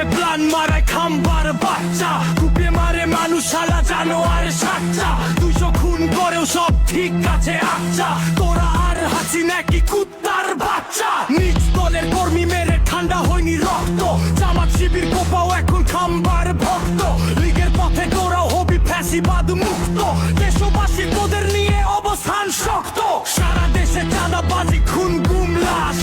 পথে প্লান মারে খাম্বার বাচ্চা। কুপে মারে মানুষ সালা জানো আর সাচ্চা। দুইশো খুন করেও সব ঠিক আছে আচ্ছা। তোরা আর হাসি নাকি কুত্তার বাচ্চা। নিজ দলের কর্মী মেরে ঠান্ডা হয়নি রক্ত। জামাত শিবির কোপাও এখন খাম্বার ভক্ত। লীগের পথে তোরাও হবি ফ্যাসিবাদ মুক্ত। দেশবাসী তোদের নিয়ে অবস্থান শক্ত। সারা দেশে চাঁদাবাজি, খুন গুম লাশ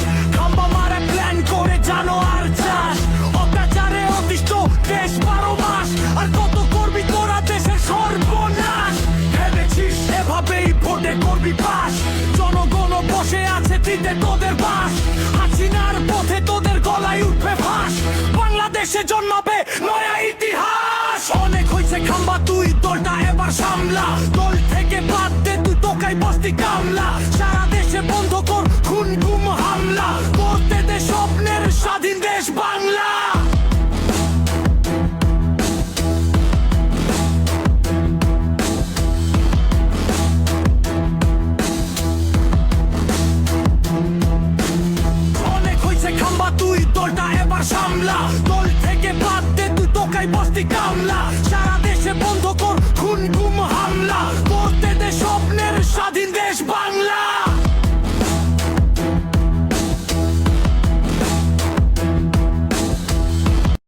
এভাবেই ভোটে করবি পাস। জনগণ বসে আছে দিতে তোদের বাস। হাসিনার পথে তোদের গলায় উঠবে ফাঁস। বাংলাদেশে জন্মাবে নয়া ইতিহাস। অনেক হয়েছে খাম্বা, তুই দলটা এবার সামলা। দল থেকে বাদ দে, তুই তোকাই বস্তি কামলা। সারা দেশে বন্ধ কর খুন গুম হামলা। করতে দে স্বপ্নের স্বাধীন দেশ বাংলা। দলটা এবার সামলা। দল থেকে বাদ দে, তুই তোকাই বস্তি কামলা। সারা দেশে বন্ধ কর খুন গুম হামলা। করতে দে স্বপ্নের স্বাধীন দেশ বাংলা।